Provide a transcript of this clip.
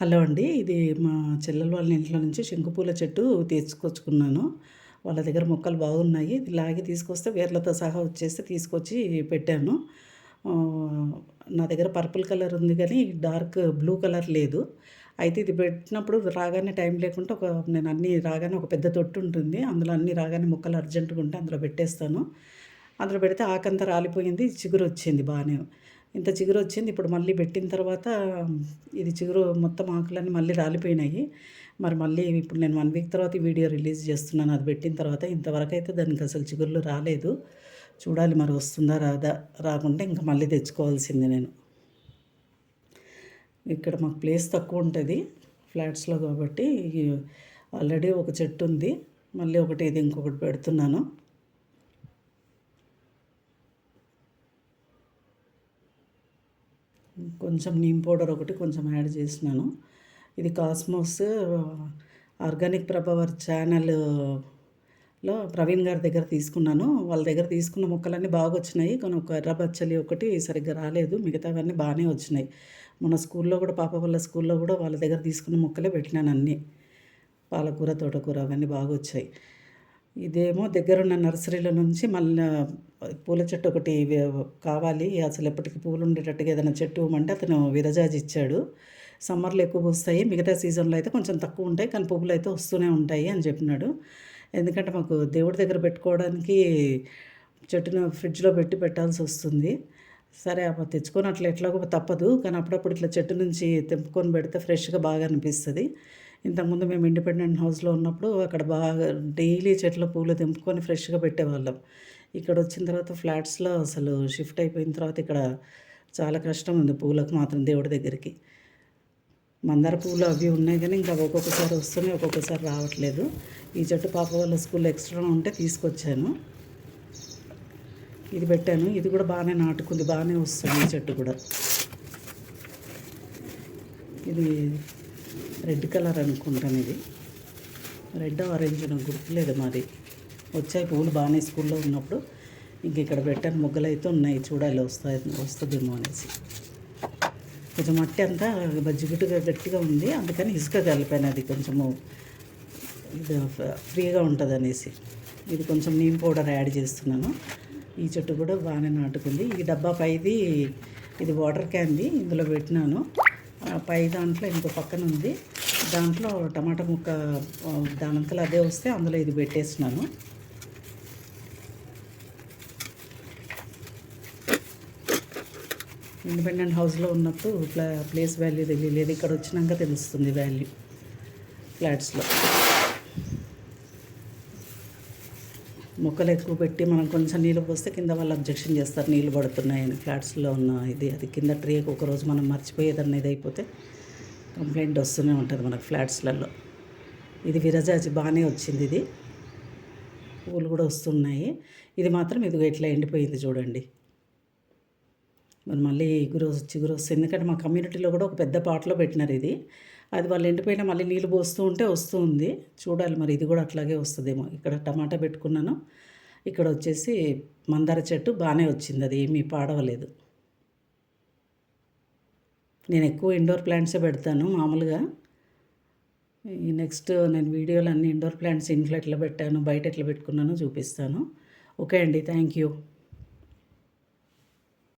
Hello అండి. ఇది మా చెల్లెల వాళ్ళ ఇంట్లో నుంచి శంకుపూల చెట్టు తీసుకొచ్చుకున్నాను. వాళ్ళ దగ్గర మొక్కలు బాగున్నాయి. ఇది లాగి తీసుకొస్తే వేర్లతో సహా వచ్చేసి తీసుకొచ్చి పెట్టాను. నా దగ్గర పర్పుల్ కలర్ ఉంది కానీ డార్క్ బ్లూ కలర్ లేదు. అయితే ఇది పెట్టినప్పుడు రాగానే టైం లేకుండా ఒక నేను అన్నీ రాగానే ఒక పెద్ద తొట్టు ఉంటుంది. అందులో అన్నీ రాగానే మొక్కలు అర్జెంటుగా ఉంటే అందులో పెట్టేస్తాను. అందులో పెడితే ఆకంతా రాలిపోయింది చిగురు వచ్చింది బాగానే. ఇంత చిగురు వచ్చింది. ఇప్పుడు మళ్ళీ పెట్టిన తర్వాత ఇది చిగురు మొత్తం ఆకులన్నీ మళ్ళీ రాలిపోయినాయి. మరి మళ్ళీ ఇప్పుడు నేను వన్ వీక్ తర్వాత ఈ వీడియో రిలీజ్ చేస్తున్నాను. అది పెట్టిన తర్వాత ఇంతవరకు అయితే దానికి అసలు చిగుర్లు రాలేదు. చూడాలి మరి వస్తుందా రాదా రాకుంటే ఇంకా మళ్ళీ తెచ్చుకోవాల్సింది నేను. ఇక్కడ మాకు ప్లేస్ తక్కువ ఉంటుంది. ఫ్లాట్స్లో కాబట్టి ఆల్రెడీ ఒక చెట్టు ఉంది. మళ్ళీ ఒకటి ఇది ఇంకొకటి పెడుతున్నాను. కొంచెం నీమ్ పౌడర్ ఒకటి కొంచెం యాడ్ చేసినాను. ఇది కాస్మోస్ ఆర్గానిక్ ప్రభావర్ ఛానల్లో ప్రవీణ్ గారి దగ్గర తీసుకున్నాను. వాళ్ళ దగ్గర తీసుకున్న మొక్కలన్నీ బాగా వచ్చినాయి. కానీ ఒక ఎర్రబచ్చలి ఒకటి సరిగ్గా రాలేదు. మిగతావన్నీ బాగానే వచ్చినాయి. మన స్కూల్లో కూడా పాప వాళ్ళ స్కూల్లో కూడా వాళ్ళ దగ్గర తీసుకున్న మొక్కలే పెట్టినాను అన్నీ. పాలకూర తోటకూర అవన్నీ బాగా వచ్చాయి. ఇదేమో దగ్గరున్న నర్సరీల నుంచి మళ్ళీ పూల చెట్టు ఒకటి కావాలి. అసలు ఎప్పటికీ పూలు ఉండేటట్టుగా ఏదైనా చెట్టు ఇవ్వమంటే అతను విరజాజి ఇచ్చాడు. సమ్మర్లో ఎక్కువ వస్తాయి మిగతా సీజన్లో అయితే కొంచెం తక్కువ ఉంటాయి. కానీ పువ్వులు అయితే వస్తూనే ఉంటాయి అని చెప్పినాడు. ఎందుకంటే మాకు దేవుడి దగ్గర పెట్టుకోవడానికి చెట్టును ఫ్రిడ్జ్లో పెట్టి పెట్టాల్సి వస్తుంది. సరే అప్పుడు తెచ్చుకొని అట్లా ఎట్లాగో తప్పదు. కానీ అప్పుడప్పుడు ఇట్లా చెట్టు నుంచి తెంపుకొని పెడితే ఫ్రెష్గా బాగా అనిపిస్తుంది. ఇంతకుముందు మేము ఇండిపెండెంట్ హౌస్లో ఉన్నప్పుడు అక్కడ బాగా డైలీ చెట్ల పూలు తెంపుకొని ఫ్రెష్గా పెట్టేవాళ్ళం. ఇక్కడ వచ్చిన తర్వాత ఫ్లాట్స్లో అసలు షిఫ్ట్ అయిపోయిన తర్వాత ఇక్కడ చాలా కష్టం ఉంది పూలకు మాత్రం దేవుడి దగ్గరికి. మందార పూలు అవి ఉన్నాయి కానీ ఇంకా ఒక్కొక్కసారి వస్తున్నాయి ఒక్కొక్కసారి రావట్లేదు. ఈ చెట్టు పాప వాళ్ళ స్కూల్లో ఎక్స్ట్రా ఉంటే తీసుకొచ్చాను. ఇది పెట్టాను. ఇది కూడా బాగానే నాటుకుంది. బాగానే వస్తుంది ఈ చెట్టు కూడా. ఇది రెడ్ కలర్ అనుకుంటాను ఇది. రెడ్ ఆరెంజ్ నాకు గుర్తులేదు మాది. వచ్చాయి పువ్వులు బాగానే స్కూల్లో ఉన్నప్పుడు. ఇంక ఇక్కడ పెట్టాను. మొగ్గలు అయితే ఉన్నాయి. చూడాలి వస్తాయి వస్తుందేమో అనేసి. కొంచెం మట్టి అంతా బజ్జిగుట్టుగా గట్టిగా ఉంది. అందుకని ఇసుక కలిపాను అది కొంచెము. ఇది ఫ్రీగా ఉంటుంది అనేసి ఇది కొంచెం నీమ్ పౌడర్ యాడ్ చేస్తున్నాను. ఈ చెట్టు కూడా బాగానే నాటుకుంది. ఈ డబ్బా పైది ఇది వాటర్ క్యాన్ది ఇందులో పెట్టినాను. పై దాంట్లో ఇంకో పక్కన ఉంది. దాంట్లో టమాటా ముక్క దానంతలో అదే వస్తే అందులో ఇది పెట్టేసినాను ఇండిపెండెంట్ హౌస్లో ఉన్నప్పుడు ప్లా ప్లేస్ వాల్యూ తెలియలేదు. ఇక్కడ వచ్చినాక తెలుస్తుంది వాల్యూ. ఫ్లాట్స్లో. మొక్కలు ఎక్కువ పెట్టి మనం కొంచెం నీళ్ళు పోస్తే కింద వాళ్ళు అబ్జెక్షన్ చేస్తారు. నీళ్ళు పడుతున్నాయని ఫ్లాట్స్లో ఉన్న ఇది అది కింద ట్రీకి ఒకరోజు మనం మర్చిపోయేదన్న ఇది అయిపోతే కంప్లైంట్ వస్తూనే ఉంటుంది మనకు ఫ్లాట్స్లలో ఇది విరజాజి బాగానే వచ్చింది ఇది. పూలు కూడా వస్తున్నాయి. ఇది మాత్రం ఇది ఇట్లా ఎండిపోయింది చూడండి. మరి మళ్ళీ ఎగురు చిగురు వస్తుంది. ఎందుకంటే మా కమ్యూనిటీలో కూడా ఒక పెద్ద పాటలో పెట్టినారు ఇది. అది వాళ్ళు ఎండిపోయినా మళ్ళీ నీళ్ళు పోస్తూ ఉంటే వస్తూ ఉంది చూడాలి మరి ఇది కూడా అట్లాగే వస్తుందేమో. ఇక్కడ టమాటా పెట్టుకున్నాను. ఇక్కడ వచ్చేసి మందార చెట్టు బాగానే వచ్చింది. అది ఏమీ పాడవలేదు. నేను ఎక్కువ ఇండోర్ ప్లాంట్సే పెడతాను మామూలుగా. ఈ నెక్స్ట్ నేను వీడియోలో అన్ని ఇండోర్ ప్లాంట్స్ ఇంట్లో ఎట్లా పెట్టాను. బయట ఎట్లా పెట్టుకున్నానో చూపిస్తాను. ఓకే అండి. Thank you.